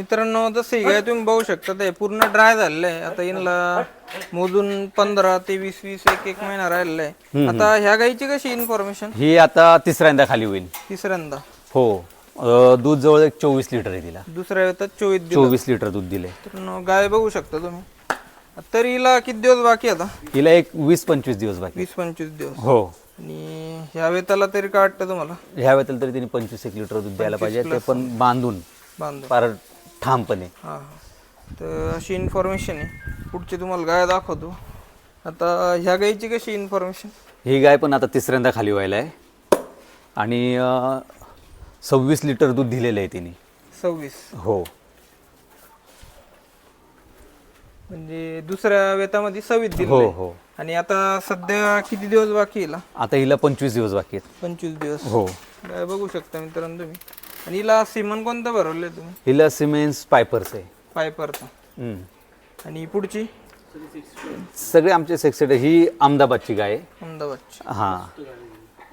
मित्रांनो जसं ही गाय तुम्ही बघू शकता ते पूर्ण ड्राय झालेलं आहे आता यांना मोजून पंधरा ते वीस वीस एक एक महिना राहिलेला आहे. आता ह्या गायची कशी इन्फॉर्मेशन ही आता तिसऱ्यांदा खाली होईल. तिसऱ्यांदा. हो. अं, दूध जवळ एक चोवीस लिटर आहे तिला. दुसऱ्या वेळेत चोवीस दिवस चोवीस लिटर दूध दिले मित्रांनो, गाय बघू शकता तुम्ही. तरी हिला किती दिवस बाकी आता? हिला एक वीस पंचवीस दिवस बाकी वीस पंचवीस दिवस. हो. आणि ह्या वेताला तरी काय वाटतं तुम्हाला? ह्या वेळेला तरी तिने पंचवीस एक लिटर दूध द्यायला पाहिजे. ते पण बांधून. बांधून. फार ठामपणे. हा तर अशी इन्फॉर्मेशन आहे. पुढची तुम्हाला गाय दाखवतो. आता ह्या गायची कशी इन्फॉर्मेशन ही गाय पण आता तिसऱ्यांदा खाली व्हायला आहे. आणि सव्वीस लिटर दूध दिलेलं आहे तिने. सव्वीस? हो. म्हणजे दुसऱ्या वेतामध्ये सव्वीस हो दिले हो आणि आता सध्या किती दिवस बाकी हिला? आता हिला पंचवीस दिवस बाकी आहेत. पंचवीस दिवस. हो. गाय बघू शकता मित्रांनो तुम्ही. आणि हिला सिमन कोणतं भरवले तुम्ही? हिला सिमेंट्स पायपर्स आहे. पायपरचा हम्म. आणि पुढची? सगळे आमचे सेक्सेट ही अहमदाबादची गाय आहे. अहमदाबादची. हां.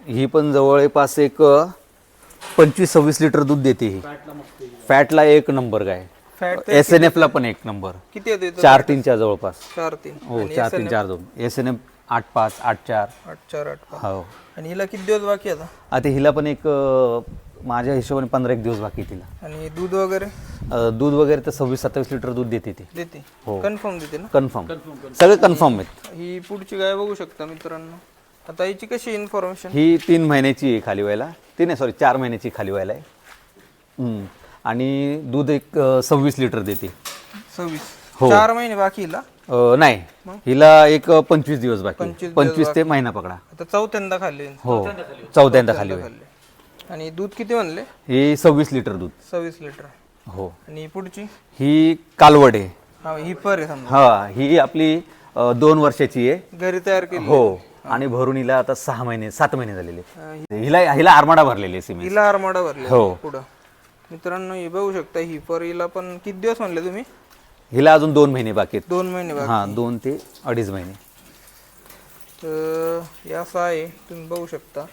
ही पण जवळपास एक पंचवीस सव्वीस लिटर दूध देते ही. फॅटला एक नंबर गाय फॅट एस एन एफला पण एक नंबर. किती येते? चार तीनच्या जवळपास. चार तीन. हो चार तीन चार दोन. एस एन एफ आठ पाच आठ चार. आठ चार आठ पाच. हो. आणि हिला किती दिवस बाकी आहे आता? आता हिला पण एक अ, माझ्या हिशोबाने पंधरा एक दिवस बाकी आहे तिला. आणि दूध वगैरे? अ, दूध वगैरे तर सव्वीस सत्तावीस लिटर दूध देते ती. देते. हो. कन्फर्म देते ना? कन्फर्म. सगळे कन्फर्म आहेत. ही पुढची गाय बघू शकता मित्रांनो. आता हिची कशी इन्फॉर्मेशन ही तीन महिन्याची आहे खाली व्हायला. तीन आहे सॉरी चार महिन्याची खाली व्हायला आहे. हम्म. आणि दूध एक अ, सव्वीस लिटर देते. सव्वीस. हो. चार महिने बाकी हिला? अ, नाही. हिला एक अ, पंचवीस दिवस बाकी. पंचवीस पंचवीस ते महिना पकडा. आता चौथ्यांदा खाल्ली हो. चौथ्यांदा खाली. होईल. खाल्ली आणि दूध किती म्हणले? ही सव्वीस लिटर दूध. सव्वीस लिटर. हो. आणि पुढची? ही कालवड. आहे हा ही पर आहे समजा. हा ही आपली अ, दोन वर्षाची आहे. घरी तयार केली. हो. आणि भरून हिला आता सहा महिने सात महिने झालेले. हिला हिला आरमाडा भरलेली आहे सिमेंट हिला आरमाडा भरले हो. पुढं. मित्रांनो हे बघू शकता ही पर हिला पण किती दिवस म्हणले तुम्ही? हिला अजून दोन महिने बाकी आहेत. दोन महिने बाकी. हा दोन ते अडीच महिने. तर हे असं आहे तुम्ही बघू शकता.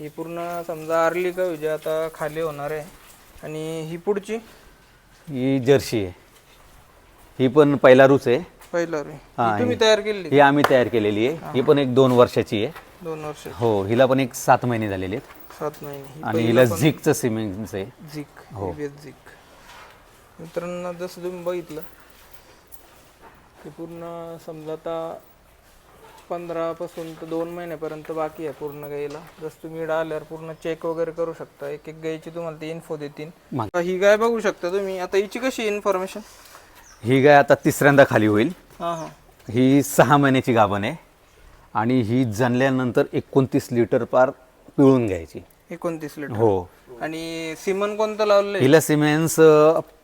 ही पूर्ण समजा आरली का जे आता खाली होणार आहे. आणि ही पुढची? ही जर्सी आहे. ही पण पहिला रूच आहे. पहिला रे हा, ही तुम्ही तयार केली ही आम्ही तयार केलेली आहे. ही. पण एक दोन वर्षाची आहे. दोन वर्ष हो हिला पण एक सात महिने झालेले आहेत. सात महिने. ही आणि हिला झिकचं सिमेंट आहे. झिक हो. झिक. मित्रांनो जसं तुम्ही बघितलं की पूर्ण समजा आता पंधरा पासून तर दोन महिन्यापर्यंत बाकी आहे पूर्ण गाईला. जसं तुम्ही इकडं आल्यावर पूर्ण चेक वगैरे करू शकता. एक एक गायची तुम्हाला ते इन्फो देतील मग. आता ही गाय बघू शकता तुम्ही. आता हिची कशी इन्फॉर्मेशन ही गाय आता तिसऱ्यांदा खाली होईल. हां हां. ही सहा महिन्याची गाभण आहे. आणि ही जनल्यानंतर एकोणतीस लिटर पार पिळून घ्यायची. एकोणतीस लिटर. हो. आणि सिमन कोणतं लावलंय हिला सिमेंट्स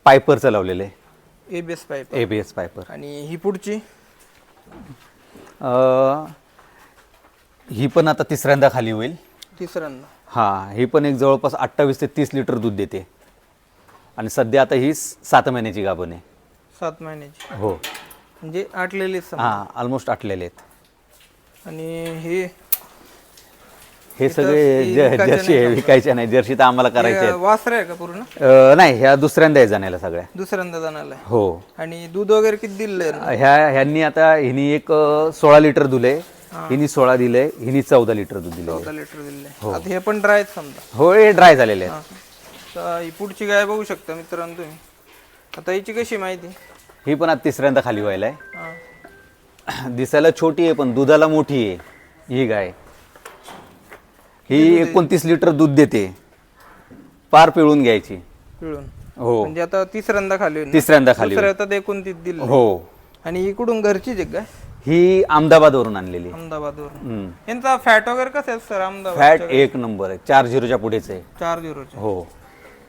पायपरचं लावलेलं आहे. ABS pipe A B S Piper. आणि ही पुढची? ही पण आता तिसऱ्यांदा खाली होईल. तिसऱ्यांदा. हां ही पण एक जवळपास अठ्ठावीस ते तीस लिटर दूध देते. आणि सध्या आता ही सात महिन्याची गाभण आहे. सात महिन्याची. हो. म्हणजे आटलेलीच समजा. हां ऑलमोस्ट आटलेले आहेत. आणि हे हे सगळे ज- जर्सी आहे विकायचे नाही. जर्सी तर आम्हाला करायचे आहेत. वासरे आहे का पूर्ण? अं, नाही ह्या दुसऱ्यांदा आहे जाण्याला सगळ्या. दुसऱ्यांदा जाणार आहे. हो. आणि दूध वगैरे किती दिलंय? ह्या ह्यांनी आता हिनी एक अं, सोळा लिटर दिले. हिनी सोळा दिले. हिनी चौदा लिटर दूध दिले. चौदा लिटर दिले आता हे पण ड्राय समजा. हो हे ड्राय झालेले आहेत. हा. तर ही पुढची गाय बघू शकता मित्रांनो तुम्ही. आता हिची कशी माहिती? ही पण आता तिसऱ्यांदा खाली व्हायला हा. आहे दिसायला छोटी आहे पण दुधाला मोठी आहे ही गाय. ही एकोणतीस लिटर दूध देते. पार पिळून घ्यायची. पिळून. हो. म्हणजे आता तिसऱ्यांदा खाली? तिसऱ्यांदा खाली एकोणतीस दिले. हो. आणि इकडून घरचीच आहे ही अहमदाबादवरून आणलेली. अहमदाबादवरून. हम्म. यांचा फॅट वगैरे कसं आहे सर अहमदाबाद फॅट एक नंबर आहे. चार झिरोच्या पुढेच आहे. चार झिरोचे हो.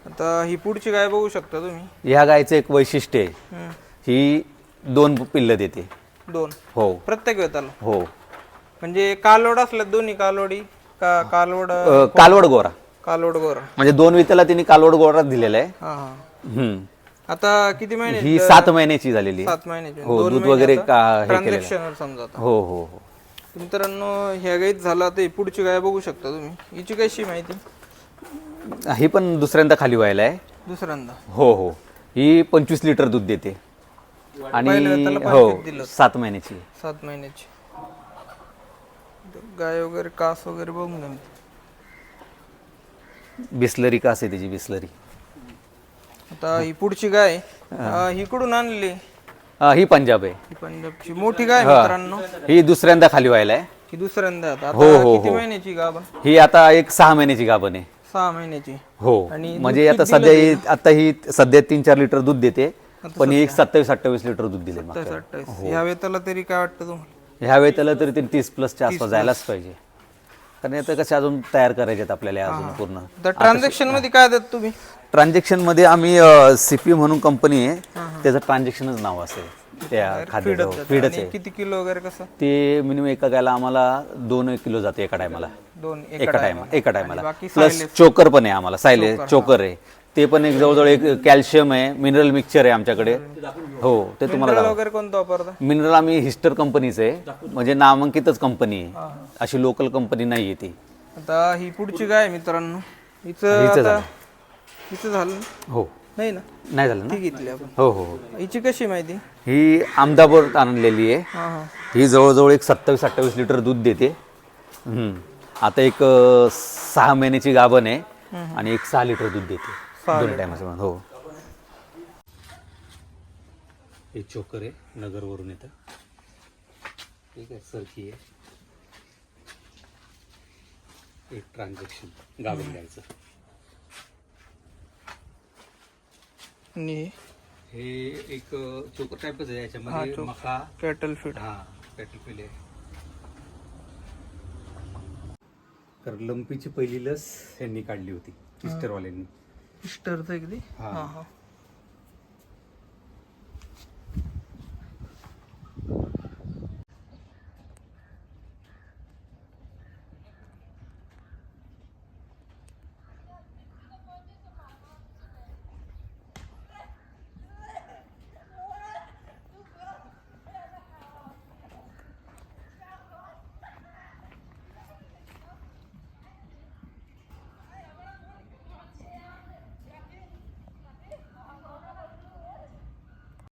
आता ही पुढची गाय बघू शकता तुम्ही? ह्या गायचं एक वैशिष्ट्य आहे. ही दोन पिल्लं देते. दोन. हो. प्रत्येक वेताला? हो. म्हणजे कालोड असल्या दोन्ही कालोडी? का कालोड अ, कालवड गोरा. कालोड गोरा. म्हणजे दोन वित्याला तिने कालवड गोरा दिलेला आहे. हा हा. हम्म. आता किती महिने ही सात महिन्याची झालेली. आहे सात महिन्याचे. हो दूध वगैरे का हे केलेलं आहे. ट्रान्झॅक्शन समजा आता. हो हो हो. मित्रांनो ह्या गाईत झाला ते पुढची गाय बघू शकता तुम्ही. हिची कशी माहिती? ही पण दुसऱ्यांदा खाली व्हायला आहे. दुसऱ्यांदा. हो हो. ही पंचवीस लिटर दूध देते. आणि पहिल्या वेताला हो दिलं. सात महिन्याची. सात महिन्याची. गाय वगैरे कास वगैरे बघून घ्या बिस्लरी का असते त्याची बिस्लरी. आता ही पुढची गाय अं, ही कुठून आणली? हा, ही पंजाब आहे. ही पंजाबची. मोठी गाय मित्रांनो. ही दुसऱ्यांदा खाली व्हायला आहे. ही दुसऱ्यांदा आता. हो, आता हो, किती हो. महिन्याची गाभा ही आता एक सहा महिन्याची गाभण आहे. सहा महिन्याची. हो. आणि म्हणजे आता किती सध्या ही आता ही सध्या तीन चार लिटर दूध देते पण ही एक सत्तावीस अठ्ठावीस लिटर दूध दिले सत्तावीस अठ्ठावीस. ह्या वेताला तरी काय वाटतं तुम्हाला? ह्या त्याला तरी ते तीस प्लसच्या आसपास जायलाच पाहिजे. कारण आता कसे अजून तयार करायचे आहेत आपल्याला अजून पूर्ण. तर ट्रान्झॅक्शनमध्ये काय देत तुम्ही? ट्रान्झॅक्शनमध्ये आम्ही सीपी म्हणून कंपनी आहे त्याचं ट्रान्झॅक्शनच नाव असेल. त्या खाद्याचं फीडच आहे. किती किलो वगैरे कसं? ते मिनिमम एका गायला आम्हाला दोन किलो जाते एका टायमाला दोन एक टायमा एका टायमाला प्लस चोकर पण आहे आम्हाला. सायले चोकर आहे. ते पण एक जवळजवळ एक कॅल्शियम आहे मिनरल मिक्सचर आहे आमच्याकडे. हो ते तुम्हाला मिनरल वगैरे कोणतं वापरता? मिनरल आम्ही हिस्टर कंपनीचं आहे. म्हणजे नामांकितच कंपनी आहे. अशी लोकल कंपनी नाही आहे ती. आता ही पुढची गाय आहे मित्रांनो. हिचं आता हिचं झालं ना? हो. नाही ना? नाही झालं ना? ती घेतली आपण. हो हो हो. हिची कशी माहिती? ही अहमदाबाद आणलेली आहे. हा हा. ही जवळजवळ एक सत्तावीस अठ्ठावीस लिटर दूध देते. हम्म. आता एक अं, सहा महिन्याची गाभण आहे आणि एक सहा लिटर दूध देते. दोन्ही टायमाचं हो. एक चोकर आहे नगरवरून येतं. ठीक आहे सरकी आहे. एक ट्रान्झॅक्शन गाभण द्यायचं आणि हे एक चोकर टाईपच आहे याच्यामध्ये मका कॅटल फीड हा पॅटल आहे. तर लंपीची पहिली लस यांनी काढली होती किस्टरवाल्यांनी. स्टरचं हा. हा हा